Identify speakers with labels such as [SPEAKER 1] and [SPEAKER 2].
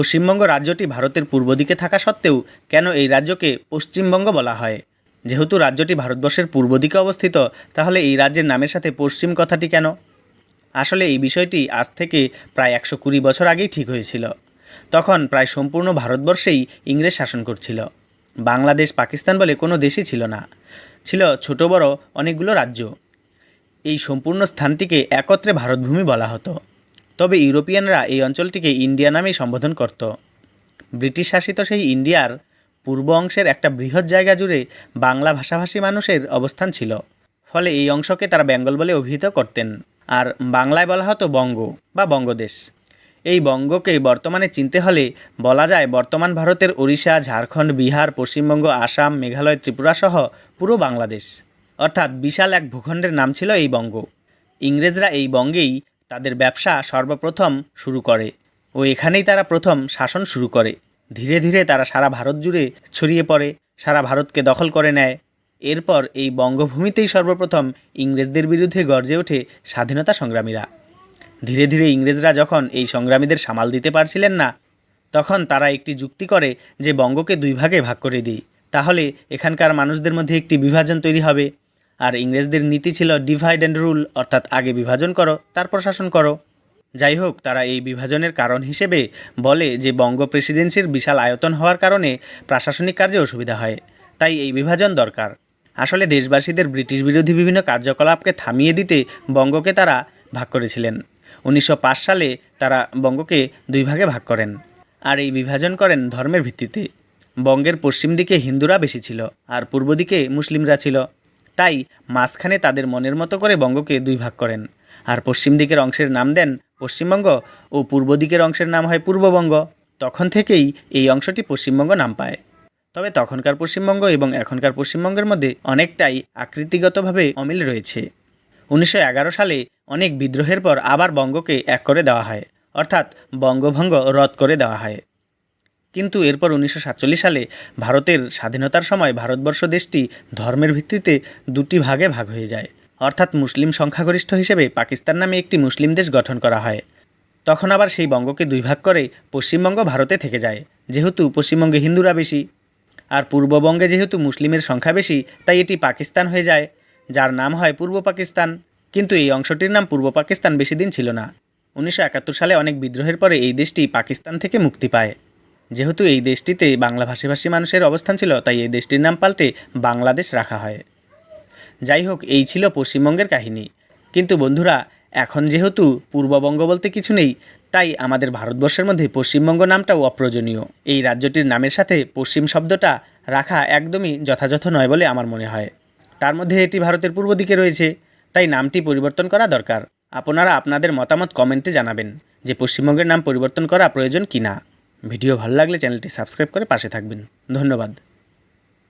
[SPEAKER 1] পশ্চিমবঙ্গ রাজ্যটি ভারতের পূর্ব দিকে থাকা সত্ত্বেও কেন এই রাজ্যকে পশ্চিমবঙ্গ বলা হয়? যেহেতু রাজ্যটি ভারতবর্ষের পূর্ব দিকে অবস্থিত, তাহলে এই রাজ্যের নামের সাথে পশ্চিম কথাটি কেন? আসলে এই বিষয়টি আজ থেকে প্রায় একশো কুড়ি বছর আগেই ঠিক হয়েছিল। তখন প্রায় সম্পূর্ণ ভারতবর্ষেই ইংরেজ শাসন করছিল। বাংলাদেশ, পাকিস্তান বলে কোনো দেশই ছিল না। ছিল ছোট বড় অনেকগুলো রাজ্য। এই সম্পূর্ণ স্থানটিকে একত্রে ভারতভূমি বলা হতো। তবে ইউরোপিয়ানরা এই অঞ্চলটিকে ইন্ডিয়া নামেই সম্বোধন করত। ব্রিটিশ শাসিত সেই ইন্ডিয়ার পূর্ব অংশের একটা বৃহৎ জায়গা জুড়ে বাংলা ভাষাভাষী মানুষের অবস্থান ছিল, ফলে এই অংশকে তারা বেঙ্গল বলে অভিহিত করতেন। আর বাংলায় বলা হতো বঙ্গ বা বঙ্গদেশ। এই বঙ্গকে বর্তমানে চিনতে হলে বলা যায় বর্তমান ভারতের ওড়িশা, ঝাড়খণ্ড, বিহার, পশ্চিমবঙ্গ, আসাম, মেঘালয়, ত্রিপুরা সহ পুরো বাংলাদেশ। অর্থাৎ বিশাল এক ভূখণ্ডের নাম ছিল এই বঙ্গ। ইংরেজরা এই বঙ্গেই তাদের ব্যবসা সর্বপ্রথম শুরু করে ও এখানেই তারা প্রথম শাসন শুরু করে। ধীরে ধীরে তারা সারা ভারত জুড়ে ছড়িয়ে পড়ে, সারা ভারতকে দখল করে নেয়। এরপর এই বঙ্গভূমিতেই সর্বপ্রথম ইংরেজদের বিরুদ্ধে গর্জে ওঠে স্বাধীনতা সংগ্রামীরা। ধীরে ধীরে ইংরেজরা যখন এই সংগ্রামীদের সামাল দিতে পারছিলেন না, তখন তারা একটি যুক্তি করে যে বঙ্গকে দুই ভাগে ভাগ করে দিই। তাহলে এখানকার মানুষদের মধ্যে একটি বিভাজন তৈরি হবে। আর ইংরেজদের নীতি ছিল ডিভাইড অ্যান্ড রুল অর্থাৎ আগে বিভাজন করো, তারপর শাসন করো। যাই হোক তারা এই বিভাজনের কারণ হিসেবে বলে যে বঙ্গ প্রেসিডেন্সির বিশাল আয়তন হওয়ার কারণে প্রশাসনিক কার্যে অসুবিধা হয়। তাই এই বিভাজন দরকার। আসলে দেশবাসীদের ব্রিটিশ বিরোধী বিভিন্ন কার্যকলাপকে থামিয়ে দিতে বঙ্গকে তারা ভাগ করেছিলেন। উনিশশো পাঁচ সালে তারা বঙ্গকে দুই ভাগে ভাগ করেন। আর এই বিভাজন করেন ধর্মের ভিত্তিতে। বঙ্গের পশ্চিম দিকে হিন্দুরা বেশি ছিল, আর পূর্ব দিকে মুসলিমরা ছিল। তাই মাঝখানে তাদের মনের মতো করে বঙ্গকে দুই ভাগ করেন। আর পশ্চিম দিকের অংশের নাম দেন পশ্চিমবঙ্গ ও পূর্ব দিকের অংশের নাম হয় পূর্ববঙ্গ। তখন থেকেই এই অংশটি পশ্চিমবঙ্গ নাম পায়। তবে তখনকার পশ্চিমবঙ্গ এবং এখনকার পশ্চিমবঙ্গের মধ্যে অনেকটাই আকৃতিগতভাবে অমিল রয়েছে। উনিশশো এগারো সালে অনেক বিদ্রোহের পর আবার বঙ্গকে এক করে দেওয়া হয়। অর্থাৎ বঙ্গভঙ্গ রদ করে দেওয়া হয়। কিন্তু এরপর উনিশশো সাতচল্লিশ সালে ভারতের স্বাধীনতার সময় ভারতবর্ষ দেশটি ধর্মের ভিত্তিতে দুটি ভাগে ভাগ হয়ে যায়। অর্থাৎ মুসলিম সংখ্যাগরিষ্ঠ হিসেবে পাকিস্তান নামে একটি মুসলিম দেশ গঠন করা হয়। তখন আবার সেই বঙ্গকে দুই ভাগ করে পশ্চিমবঙ্গ ভারতে থেকে যায়, যেহেতু পশ্চিমবঙ্গে হিন্দুরা বেশি। আর পূর্ববঙ্গে যেহেতু মুসলিমের সংখ্যা বেশি, তাই এটি পাকিস্তান হয়ে যায়, যার নাম হয় পূর্ব পাকিস্তান। কিন্তু এই অংশটির নাম পূর্ব পাকিস্তান বেশি দিন ছিল না। উনিশশো একাত্তর সালে অনেক বিদ্রোহের পরে এই দেশটি পাকিস্তান থেকে মুক্তি পায়। যেহেতু এই দেশটিতে বাংলা ভাষাভাষী মানুষের অবস্থান ছিল, তাই এই দেশটির নাম পাল্টে বাংলাদেশ রাখা হয়। যাই হোক, এই ছিল পশ্চিমবঙ্গের কাহিনী। কিন্তু বন্ধুরা, এখন যেহেতু পূর্ববঙ্গ বলতে কিছু নেই, তাই আমাদের ভারতবর্ষের মধ্যে পশ্চিমবঙ্গ নামটাও অপ্রয়োজনীয়। এই রাজ্যটির নামের সাথে পশ্চিম শব্দটা রাখা একদমই যথাযথ নয় বলে আমার মনে হয়। তার মধ্যে এটি ভারতের পূর্ব দিকে রয়েছে, তাই নামটি পরিবর্তন করা দরকার। আপনারা আপনাদের মতামত কমেন্টে জানাবেন যে পশ্চিমবঙ্গের নাম পরিবর্তন করা প্রয়োজন কি না ভিডিও ভালো লাগলে চ্যানেলটি সাবস্ক্রাইব করে পাশে থাকবেন। ধন্যবাদ।